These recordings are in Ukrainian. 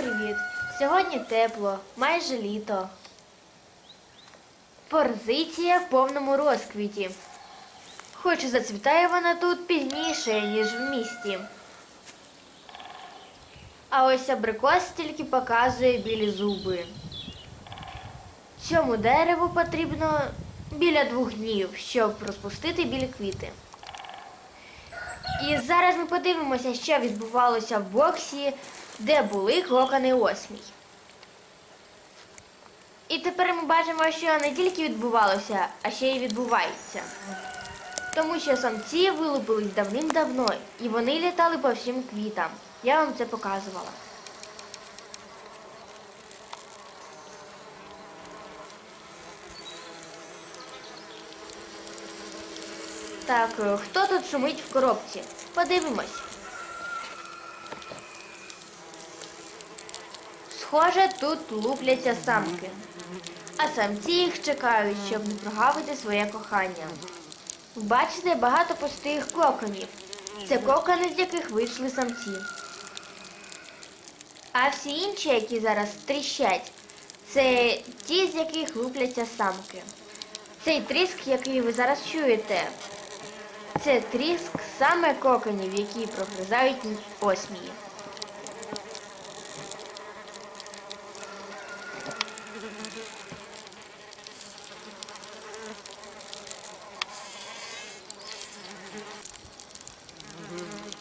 привіт! Сьогодні тепло, майже літо. Форзиція в повному розквіті. Хоч зацвітає вона тут пізніше, ніж в місті. А ось абрикос тільки показує білі зуби. Цьому дереву потрібно біля двох днів, щоб розпустити білі квіти. І зараз ми подивимося, що відбувалося в боксі, де були клокани осмій. І тепер ми бачимо, що не тільки відбувалося, а ще й відбувається. Тому що самці вилупились давним-давно, і вони літали по всім квітам. Я вам це показувала. Так, е, хто тут шумить в коробці? Подивимось. Схоже, тут лупляться самки. А самці їх чекають, щоб не прогавити своє кохання. Бачите, багато пустих коконів. Це кокони, з яких вийшли самці. А всі інші, які зараз тріщать, це ті, з яких лупляться самки. Цей тріск, який ви зараз чуєте, це тріск саме коконів, які прогризають осмії.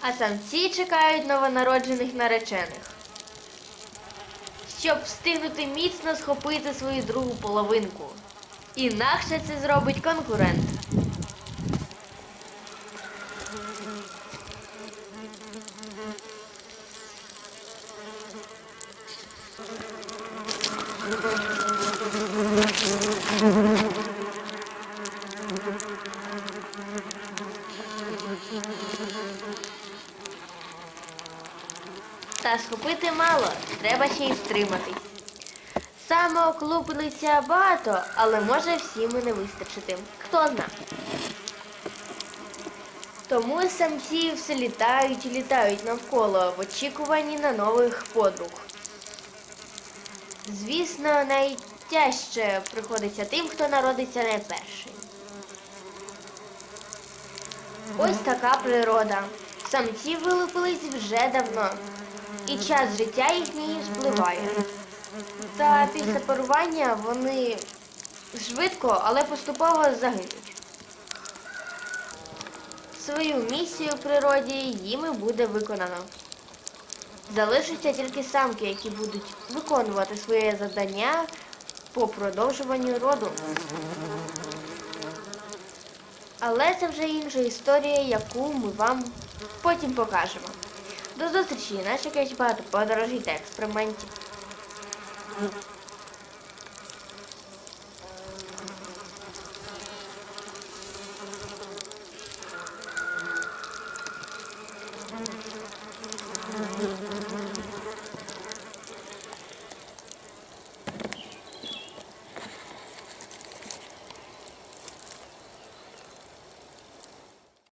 А самці чекають новонароджених наречених, щоб встигнути міцно схопити свою другу половинку. Інакше це зробить конкурент. Та схопити мало, треба ще й втриматись. Самок лупилися багато, але може всім і не вистачити. Хто зна. Тому самці все літають і літають навколо в очікуванні на нових подруг. Звісно, найтяжче приходиться тим, хто народиться найперший. Ось така природа. Самці вилупились вже давно, і час життя їхньої спливає. Та після парування вони швидко, але поступово загинуть. Свою місію в природі їми буде виконано. Залишаться тільки самки, які будуть виконувати своє завдання по продовжуванню роду. Але це вже інша історія, яку ми вам потім покажемо. До зустрічі! Нас чекають багато подорожей та експериментів.